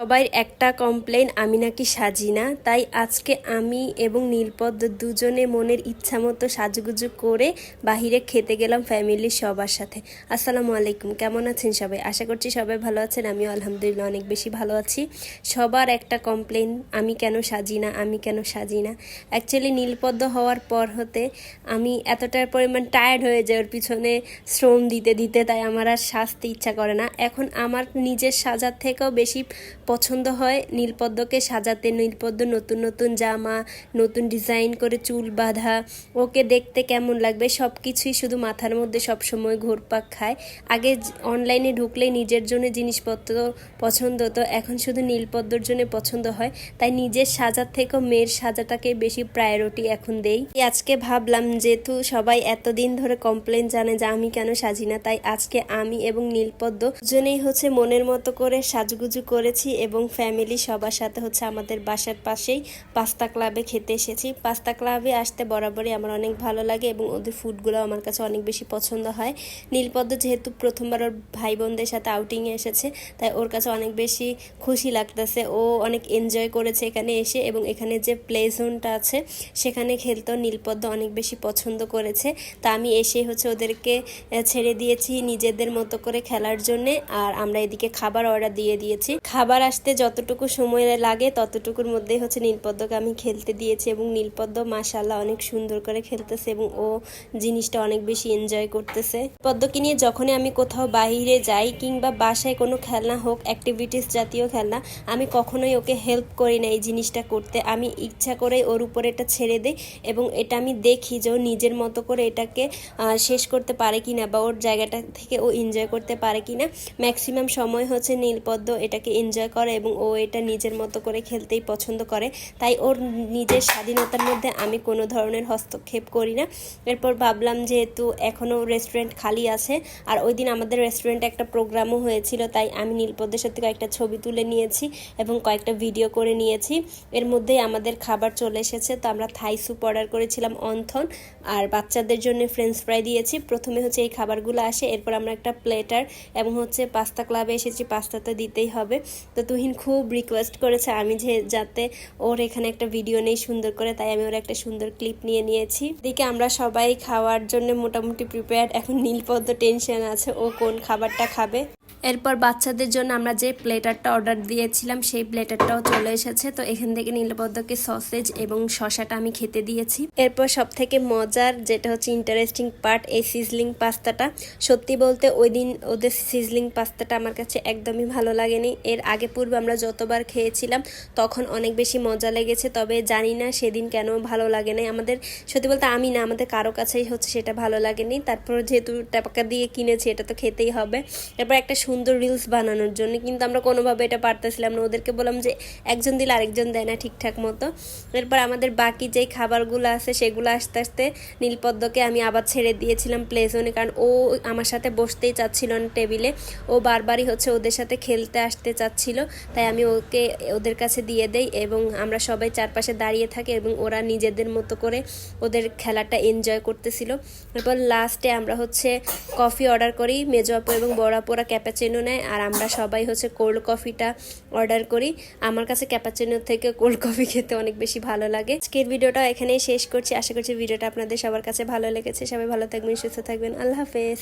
সবাই একটা কমপ্লেন আমি নাকি সাজি না, তাই আজকে আমি এবং নীলপদ্ম দুজনে মনের ইচ্ছা মতো সাজুগুজু করে বাহিরে খেতে গেলাম ফ্যামিলির সবার সাথে। আসসালামু আলাইকুম, কেমন আছেন সবাই? আশা করছি সবাই ভালো আছেন, আমিও আলহামদুলিল্লাহ অনেক বেশি ভালো আছি। সবার একটা কমপ্লেন আমি কেন সাজি না, আমি কেন সাজি না। অ্যাকচুয়ালি নীলপদ্ম হওয়ার পর হতে আমি এতটার পরিমাণ টায়ার্ড হয়ে যায় ওর পিছনে শ্রম দিতে দিতে তাই আমার আর সাজতে ইচ্ছা করে না। এখন আমার নিজের সাজার থেকেও বেশি পছন্দ হয়। নীলপদ্মকে সাজাতে নীলপদ্ম নতুন নতুন জামা, নতুন ডিজাইন করে চুল বাঁধা, ওকে দেখতে কেমন লাগবে? সব কিছুই শুধু মাথার মধ্যে সবসময় ঘোরপাক খায়। আগে অনলাইনে ঢুকলে নিজের জন্য জিনিসপত্র পছন্দ হতো। এখন শুধু নীলপদ্মর জন্য পছন্দ হয়। তাই নিজের সাজার থেকেও মেয়ের সাজাটাকে বেশি প্রায়োরিটি এখন দেই। আজকে ভাবলাম যেহেতু সবাই এতদিন ধরে কমপ্লেন জানে যে আমি কেন সাজি না, তাই আজকে আমি এবং নীলপদ্ম দুজনেই হচ্ছে মনের মতো করে সাজগুজু করেছি এবং ফ্যামিলি সবার সাথে হচ্ছে আমাদের বাসার পাশেই পাস্তা ক্লাবে খেতে এসেছি। পাস্তা ক্লাবে আসতে বরাবরই আমার অনেক ভালো লাগে এবং ওদের ফুডগুলো আমার কাছে অনেক বেশি পছন্দ হয়। নীলপদ্ম যেহেতু প্রথমবার ওর ভাই বোনদের সাথে আউটিংয়ে এসেছে, তাই ওর কাছে অনেক বেশি খুশি লাগতেছে। ও অনেক এনজয় করেছে এখানে এসে এবং এখানে যে প্লে জোনটা আছে, সেখানে খেলতেও নীলপদ্ম অনেক বেশি পছন্দ করেছে। তা আমি এসে হচ্ছে ওদেরকে ছেড়ে দিয়েছি নিজেদের মতো করে খেলার জন্যে। আর আমরা এদিকে খাবার অর্ডার দিয়ে দিয়েছি। খাবার আসতে যতটুকু সময় লাগে, ততটুকুর মধ্যেই হচ্ছে নীলপদ্মকে আমি খেলতে দিয়েছি এবং নীলপদ্ম মাশাল্লাহ অনেক সুন্দর করে খেলতেছে এবং ও জিনিসটা অনেক বেশি এনজয় করতেছে। পদ্মকে নিয়ে যখনই আমি কোথাও বাইরে যাই কিংবা বাসায় কোনো খেলনা হোক অ্যাক্টিভিটিস জাতীয় খেলনা, আমি কখনোই ওকে হেল্প করি না এই জিনিসটা করতে। আমি ইচ্ছা করে ওর উপরে এটা ছেড়ে দিই এবং এটা আমি দেখি যে ও নিজের মতো করে এটাকে শেষ করতে পারে কিনা বা ওর জায়গাটা থেকে ও এনজয় করতে পারে কিনা। ম্যাক্সিমাম সময় হচ্ছে নীলপদ্ম এটাকে এনজয় করে এবং ও এটা নিজের মতো করে খেলতেই পছন্দ করে। তাই ওর নিজের স্বাধীনতার মধ্যে আমি কোনো ধরনের হস্তক্ষেপ করি না। এরপর ভাবলাম যেহেতু এখনও রেস্টুরেন্ট খালি আছে, আর ওই দিন আমাদের রেস্টুরেন্টে একটা প্রোগ্রামও হয়েছিল, তাই আমি নীলপদ্মের সাথে কয়েকটা ছবি তুলে নিয়েছি এবং কয়েকটা ভিডিও করে নিয়েছি। এর মধ্যেই আমাদের খাবার চলে এসেছে, তো আমরা থাই স্যুপ অর্ডার করেছিলাম অন্থন, আর বাচ্চাদের জন্য ফ্রেঞ্চ ফ্রাই দিয়েছি। প্রথমে হচ্ছে এই খাবারগুলো আসে, এরপর আমরা একটা প্লেটার এবং হচ্ছে পাস্তা ক্লাবে এসেছি পাস্তা তো দিতেই হবে। তো তুহিন খুব রিকোয়েস্ট করেছে আমি যে যাতে ওর এখানে একটা ভিডিও নেই সুন্দর করে, তাই আমি ওর একটা সুন্দর ক্লিপ নিয়ে নিয়েছি। এদিকে আমরা সবাই খাওয়ার জন্য মোটামুটি প্রিপেয়ার এখন নীলপদ্ম টেনশন আছে, ও কোন খাবারটা খাবে। এরপর বাচ্চাদের জন্য আমরা যে প্লেটারটা অর্ডার দিয়েছিলাম, সেই প্লেটারটাও চলে এসেছে। তো এখান থেকে নীলপদ্মকে সসেজ এবং শশাটা আমি খেতে দিয়েছি। এরপর সব থেকে মজার যেটা হচ্ছে ইন্টারেস্টিং পার্ট এই সিজলিং পাস্তাটা। সত্যি বলতে ওই দিন ওদের সিজলিং পাস্তাটা আমার কাছে একদমই ভালো লাগেনি। এর আগে পূর্বে আমরা যতবার খেয়েছিলাম, তখন অনেক বেশি মজা লেগেছে। তবে জানি না সেদিন কেন ভালো লাগে নাই আমাদের। সত্যি বলতে আমি না, আমাদের কারও কাছেই হচ্ছে সেটা ভালো লাগেনি। তারপর যেহেতু টাকা দিয়ে কিনেছি, এটা তো খেতেই হবে। এরপর একটা সুন্দর রিলস বানানোর জন্য। কিন্তু আমরা কোনোভাবে এটা পারতেছিলাম না। ওদেরকে বললাম যে, একজন দিলে আরেকজন দেয় না ঠিকঠাক মতো। এরপর আমাদের বাকি যেই খাবারগুলো আছে, সেগুলো আস্তে আস্তে নীলপদ্মকে আমি আবার ছেড়ে দিয়েছিলাম প্লে জোনে কারণ ও আমার সাথে বসতেই চাচ্ছিল না টেবিলে ও বারবারই হচ্ছে ওদের সাথে খেলতে আসতে চাচ্ছিল। তাই আমি ওকে ওদের কাছে দিয়ে দেই এবং আমরা সবাই চারপাশে দাঁড়িয়ে থাকি এবং ওরা নিজেদের মতো করে ওদের খেলাটা এনজয় করতেছিল। এরপর লাস্টে আমরা হচ্ছে কফি অর্ডার করি। মেজো আপু এবং বড় আপু ওরা ক্যাপাচিনো নেয় আর আমরা সবাই হচ্ছে কোল্ড কফিটা অর্ডার করি। আমার কাছে ক্যাপাচিনো থেকে কোল্ড কফি খেতে অনেক বেশি ভালো লাগে। আজকের ভিডিওটা এখানেই শেষ করছি। আশা করছি ভিডিওটা আপনাদের সবার কাছে ভালো লেগেছে। সবাই ভালো থাকবেন, সুস্থ থাকবেন। আল্লাহ হাফেজ।